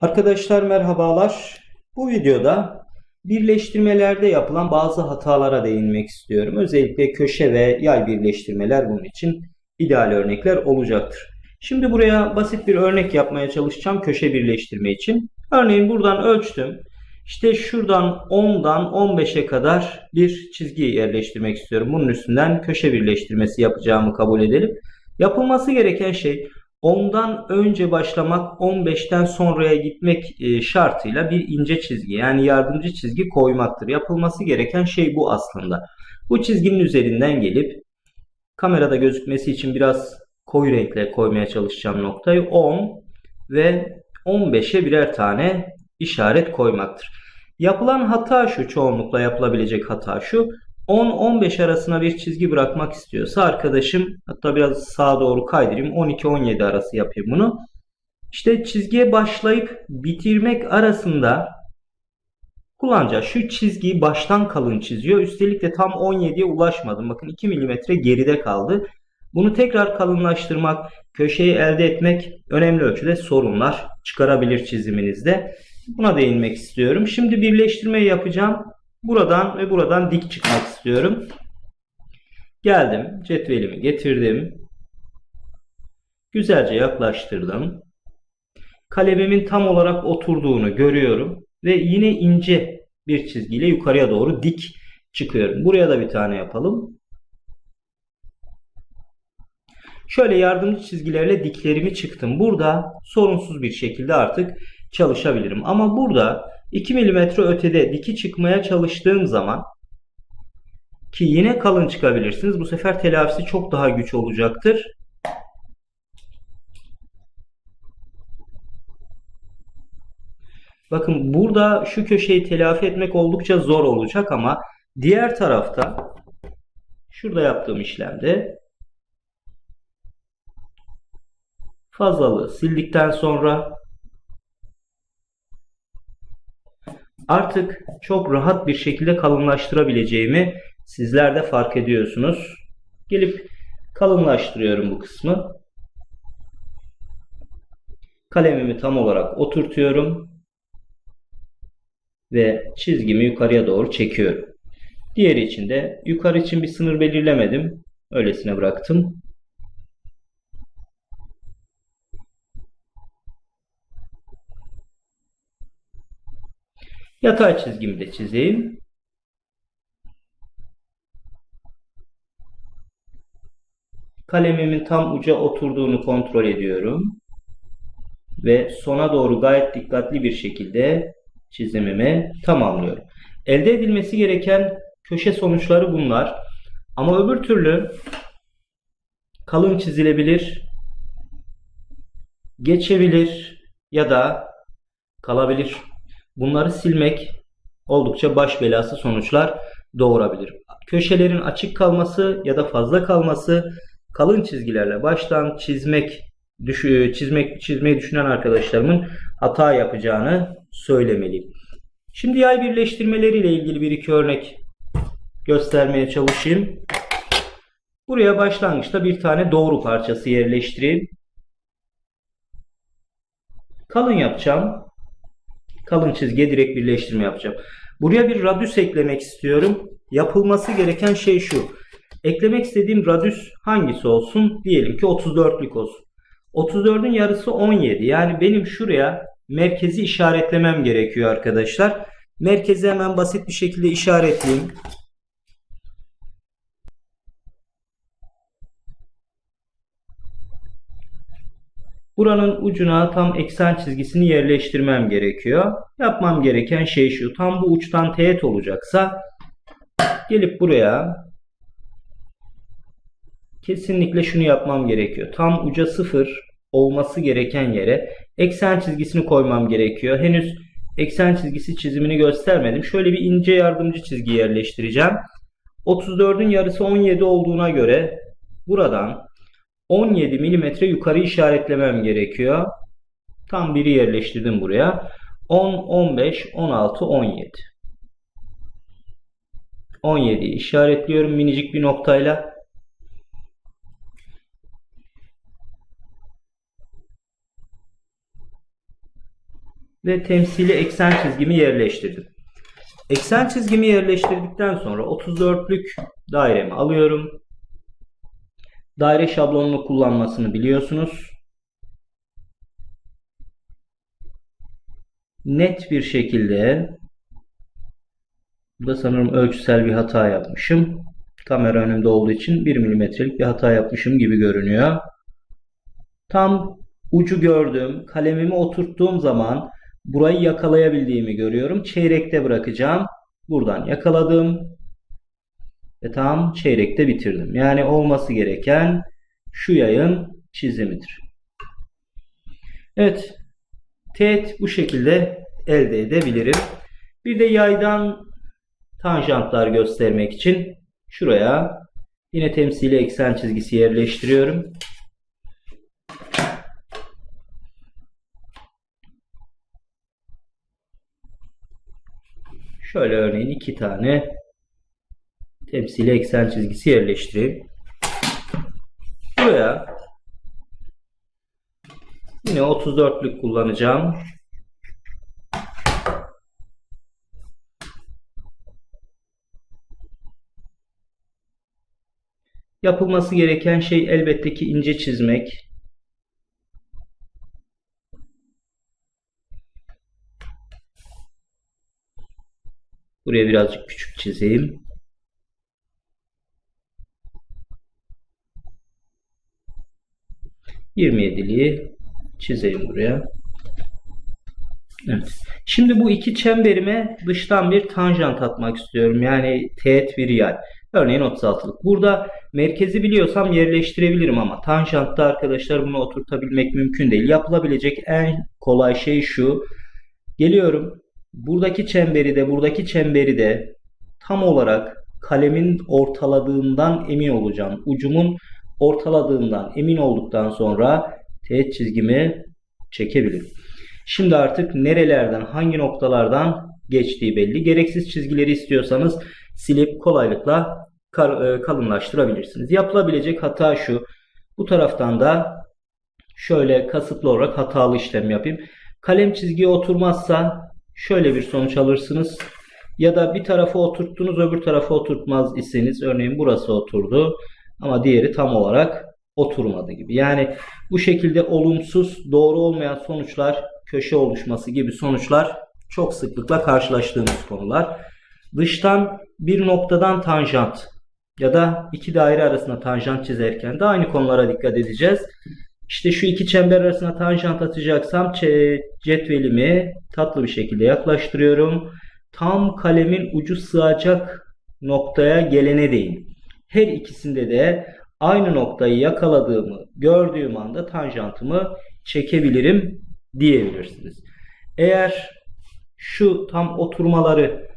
Arkadaşlar merhabalar. Bu videoda birleştirmelerde yapılan bazı hatalara değinmek istiyorum. Özellikle köşe ve yay birleştirmeler bunun için ideal örnekler olacaktır. Şimdi buraya basit bir örnek yapmaya çalışacağım köşe birleştirme için. Örneğin buradan ölçtüm. İşte şuradan 10'dan 15'e kadar bir çizgi yerleştirmek istiyorum. Bunun üstünden köşe birleştirmesi yapacağımı kabul edelim. Yapılması gereken şey 10'dan önce başlamak 15'ten sonraya gitmek e, şartıyla bir ince çizgi yani yardımcı çizgi koymaktır. Yapılması gereken şey bu aslında. Bu çizginin üzerinden gelip kamerada gözükmesi için biraz koyu renkle koymaya çalışacağım noktayı 10 ve 15'e birer tane işaret koymaktır. Yapılan hata şu çoğunlukla yapılabilecek hata şu. 10-15 arasına bir çizgi bırakmak istiyorsa arkadaşım hatta biraz sağa doğru kaydırayım 12-17 arası yapayım bunu. İşte çizgiye başlayıp bitirmek arasında kullanacağı şu çizgiyi baştan kalın çiziyor. Üstelik de tam 17'ye ulaşmadım. Bakın 2 mm geride kaldı. Bunu tekrar kalınlaştırmak, köşeyi elde etmek önemli ölçüde sorunlar çıkarabilir çiziminizde. Buna değinmek istiyorum. Şimdi birleştirmeyi yapacağım. Buradan ve buradan dik çıkmak istiyorum. Geldim. Cetvelimi getirdim. Güzelce yaklaştırdım. Kalemimin tam olarak oturduğunu görüyorum. Ve yine ince bir çizgiyle yukarıya doğru dik çıkıyorum. Buraya da bir tane yapalım. Şöyle yardımcı çizgilerle diklerimi çıktım. Burada sorunsuz bir şekilde artık çalışabilirim. Ama burada 2 mm ötede diki çıkmaya çalıştığım zaman ki yine kalın çıkabilirsiniz. Bu sefer telafisi çok daha güç olacaktır. Bakın burada şu köşeyi telafi etmek oldukça zor olacak ama diğer tarafta şurada yaptığım işlemde fazlalığı sildikten sonra artık çok rahat bir şekilde kalınlaştırabileceğimi sizler de fark ediyorsunuz. Gelip kalınlaştırıyorum bu kısmı. Kalemimi tam olarak oturtuyorum. Ve çizgimi yukarıya doğru çekiyorum. Diğeri için de yukarı için bir sınır belirlemedim. Öylesine bıraktım. Yatay çizgimi de çizeyim. Kalemimin tam uca oturduğunu kontrol ediyorum. Ve sona doğru gayet dikkatli bir şekilde çizimimi tamamlıyorum. Elde edilmesi gereken köşe sonuçları bunlar. Ama öbür türlü kalın çizilebilir, geçebilir ya da kalabilir. Bunları silmek oldukça baş belası sonuçlar doğurabilir. Köşelerin açık kalması ya da fazla kalması kalın çizgilerle baştan çizmek çizmek çizmeyi düşünen arkadaşlarımın hata yapacağını söylemeliyim. Şimdi yay birleştirmeleriyle ilgili bir iki örnek göstermeye çalışayım. Buraya başlangıçta bir tane doğru parçası yerleştireyim. Kalın yapacağım kalın çizgiye direkt birleştirme yapacağım. Buraya bir radyüs eklemek istiyorum. Yapılması gereken şey şu. Eklemek istediğim radyüs hangisi olsun? Diyelim ki 34'lük olsun. 34'ün yarısı 17. Yani benim şuraya merkezi işaretlemem gerekiyor arkadaşlar. Merkezi hemen basit bir şekilde işaretleyeyim. Buranın ucuna tam eksen çizgisini yerleştirmem gerekiyor. Yapmam gereken şey şu. Tam bu uçtan teğet olacaksa gelip buraya kesinlikle şunu yapmam gerekiyor. Tam uca sıfır olması gereken yere eksen çizgisini koymam gerekiyor. Henüz eksen çizgisi çizimini göstermedim. Şöyle bir ince yardımcı çizgi yerleştireceğim. 34'ün yarısı 17 olduğuna göre buradan 17 mm yukarı işaretlemem gerekiyor. Tam biri yerleştirdim buraya. 10, 15, 16, 17. 17 işaretliyorum minicik bir noktayla. ve temsili eksen çizgimi yerleştirdim. Eksen çizgimi yerleştirdikten sonra 34'lük dairemi alıyorum. Daire şablonunu kullanmasını biliyorsunuz. Net bir şekilde burada sanırım ölçüsel bir hata yapmışım. Kamera önümde olduğu için 1 milimetrelik bir hata yapmışım gibi görünüyor. Tam ucu gördüm. Kalemimi oturttuğum zaman burayı yakalayabildiğimi görüyorum. Çeyrekte bırakacağım. Buradan yakaladım. Ve tam çeyrekte bitirdim. Yani olması gereken şu yayın çizimidir. Evet. Teğet bu şekilde elde edebilirim. Bir de yaydan tanjantlar göstermek için şuraya yine temsili eksen çizgisi yerleştiriyorum. Şöyle örneğin iki tane temsili eksen çizgisi yerleştireyim. Buraya yine 34'lük kullanacağım. Yapılması gereken şey elbette ki ince çizmek. Buraya birazcık küçük çizeyim. Yirmi yediliği çizeyim buraya. Evet. Şimdi bu iki çemberime dıştan bir tanjant atmak istiyorum. Yani teğet bir yay. Örneğin 36'lık. Burada merkezi biliyorsam yerleştirebilirim ama tanjantta arkadaşlar bunu oturtabilmek mümkün değil. Yapılabilecek en kolay şey şu. Geliyorum. Buradaki çemberi de buradaki çemberi de tam olarak kalemin ortaladığından emin olacağım. Ucumun ortaladığından emin olduktan sonra teğet çizgimi çekebilirim. Şimdi artık nerelerden, hangi noktalardan geçtiği belli. Gereksiz çizgileri istiyorsanız silip kolaylıkla kalınlaştırabilirsiniz. Yapılabilecek hata şu. Bu taraftan da şöyle kasıtlı olarak hatalı işlem yapayım. Kalem çizgiye oturmazsa şöyle bir sonuç alırsınız. Ya da bir tarafa oturttunuz öbür tarafa oturtmaz iseniz örneğin burası oturdu ama diğeri tam olarak oturmadı gibi. Yani bu şekilde olumsuz, doğru olmayan sonuçlar, köşe oluşması gibi sonuçlar çok sıklıkla karşılaştığımız konular. Dıştan bir noktadan tanjant ya da iki daire arasında tanjant çizerken de aynı konulara dikkat edeceğiz. İşte şu iki çember arasına tanjant atacaksam cetvelimi tatlı bir şekilde yaklaştırıyorum. Tam kalemin ucu sığacak noktaya gelene değin. Her ikisinde de aynı noktayı yakaladığımı gördüğüm anda tanjantımı çekebilirim diyebilirsiniz. Eğer şu tam oturmaları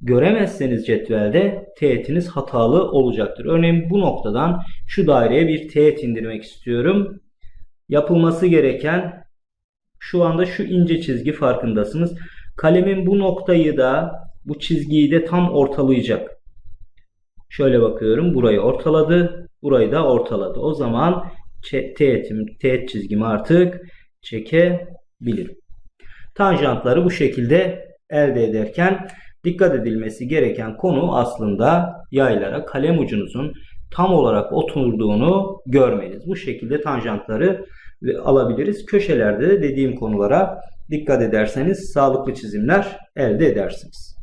göremezseniz cetvelde teğetiniz hatalı olacaktır. Örneğin bu noktadan şu daireye bir teğet indirmek istiyorum. Yapılması gereken şu anda şu ince çizgi farkındasınız. Kalemin bu noktayı da bu çizgiyi de tam ortalayacak. Şöyle bakıyorum. Burayı ortaladı. Burayı da ortaladı. O zaman teğetim, teğet çizgimi artık çekebilirim. Tanjantları bu şekilde elde ederken dikkat edilmesi gereken konu aslında yaylara kalem ucunuzun tam olarak oturduğunu görmeniz. Bu şekilde tanjantları alabiliriz. Köşelerde de dediğim konulara dikkat ederseniz sağlıklı çizimler elde edersiniz.